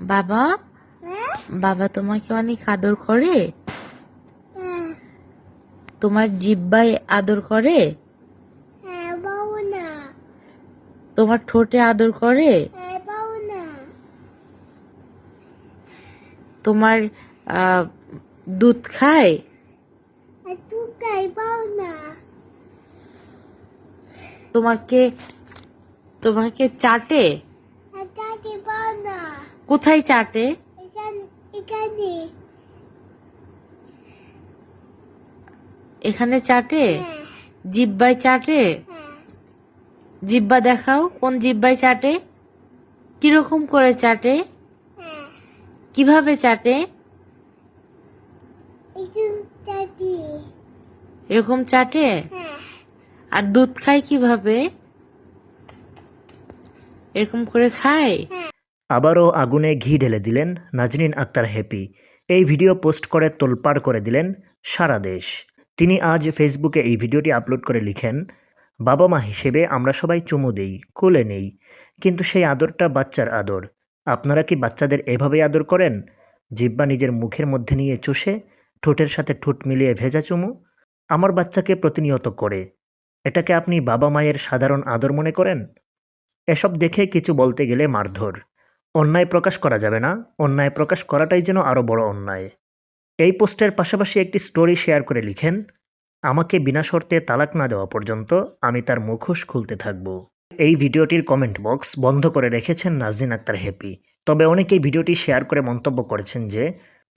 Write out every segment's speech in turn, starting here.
বাবা? বাবা তোমাকে অনেক আদর করে? তোমার জিব্বাই আদর করে? তোমার ঠোঁটে আদর করে? তোমার দুধ খায়? তোমাকে তোমাকে চাটে? কোথায় চাটে? এখানে চাটে? হ্যাঁ। জিব্বাই চাটে? হ্যাঁ। জিব্বা দেখাও কোন জিব্বাই চাটে? কীরকম করে চাটে? হ্যাঁ। কীভাবে চাটে? এরকম চাটে। আর দুধ খায় কীভাবে? এরকম করে খায়? আবারও আগুনে ঘি ঢেলে দিলেন নাজনীন আক্তার হ্যাপি এই ভিডিও পোস্ট করে তোলপাড় করে দিলেন সারা দেশ। তিনি আজ ফেসবুকে এই ভিডিওটি আপলোড করে লিখেন, বাবা মা হিসেবে আমরা সবাই চুমু দেই, কোলে নেই। কিন্তু সেই আদরটা বাচ্চার আদর। আপনারা কি বাচ্চাদের এভাবেই আদর করেন? জিব্বা নিজের মুখের মধ্যে নিয়ে চষে, ঠোঁটের সাথে ঠোঁট মিলিয়ে ভেজা চুমু? আমার বাচ্চাকে প্রতিনিয়ত করে। এটাকে আপনি বাবা মায়ের সাধারণ আদর মনে করেন? এসব দেখে কিছু বলতে গেলে মারধর। অন্যায় প্রকাশ করা যাবে না। অন্যায় প্রকাশ করাটাই যেন আরও বড় অন্যায়। এই পোস্টের পাশাপাশি একটি স্টোরি শেয়ার করে লিখেন, আমাকে বিনা শর্তে তালাক না দেওয়া পর্যন্ত আমি তার মুখোশ খুলতে থাকব। এই ভিডিওটির কমেন্ট বক্স বন্ধ করে রেখেছেন নাজদিন আক্তার হ্যাপি তবে অনেকেই ভিডিওটি শেয়ার করে মন্তব্য করেছেন যে,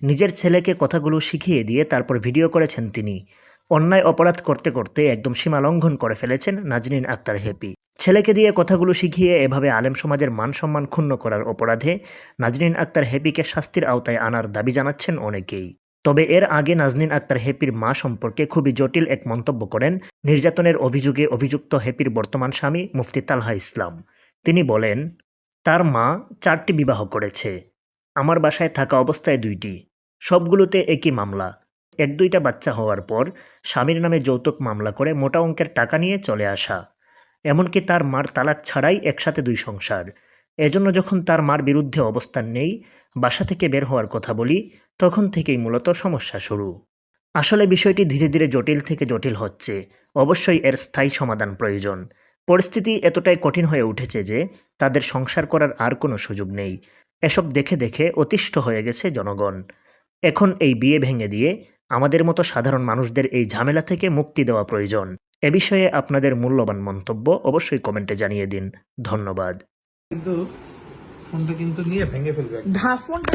নিজের ছেলেকে কথাগুলো শিখিয়ে দিয়ে তারপর ভিডিও করেছেন তিনি। অন্যায় অপরাধ করতে করতে একদম সীমা লঙ্ঘন করে ফেলেছেন নাজনীন আক্তার হ্যাপি ছেলেকে দিয়ে কথাগুলো শিখিয়ে এভাবে আলেম সমাজের মান সম্মান ক্ষুণ্ণ করার অপরাধে নাজনীন আক্তার হ্যাপিকে শাস্তির আওতায় আনার দাবি জানাচ্ছেন অনেকেই। তবে এর আগে নাজনীন আক্তার হ্যাপির মা সম্পর্কে খুবই জটিল এক মন্তব্য করেন নির্যাতনের অভিযোগে অভিযুক্ত হ্যাপির বর্তমান স্বামী মুফতি তালহা ইসলাম। তিনি বলেন, তার মা চারটি বিবাহ করেছে। আমার বাসায় থাকা অবস্থায় দুইটি। সবগুলোতে একই মামলা। এক দুইটা বাচ্চা হওয়ার পর স্বামীর নামে যৌতুক মামলা করে মোটা অঙ্কের টাকা নিয়ে চলে আসা। এমনকি তার মার তালাক ছাড়াই একসাথে দুই সংসার। এজন্য যখন তার মার বিরুদ্ধে অবস্থান নেই, বাসা থেকে বের হওয়ার কথা বলি, তখন থেকেই মূলত সমস্যা শুরু। আসলে বিষয়টি ধীরে ধীরে জটিল থেকে জটিল হচ্ছে। অবশ্যই এর স্থায়ী সমাধান প্রয়োজন। পরিস্থিতি এতটাই কঠিন হয়ে উঠেছে যে, তাদের সংসার করার আর কোনো সুযোগ নেই। এসব দেখে দেখে অতিষ্ঠ হয়ে গেছে জনগণ। এখন এই বিয়ে ভেঙে দিয়ে আমাদের মতো সাধারণ মানুষদের এই ঝামেলা থেকে মুক্তি দেওয়া প্রয়োজন। এ বিষয়ে আপনাদের মূল্যবান মন্তব্য অবশ্যই কমেন্টে জানিয়ে দিন। ধন্যবাদ। কিন্তু ফোনটা কিন্তু নিয়ে ভেঙে ফেলবে ফোনটা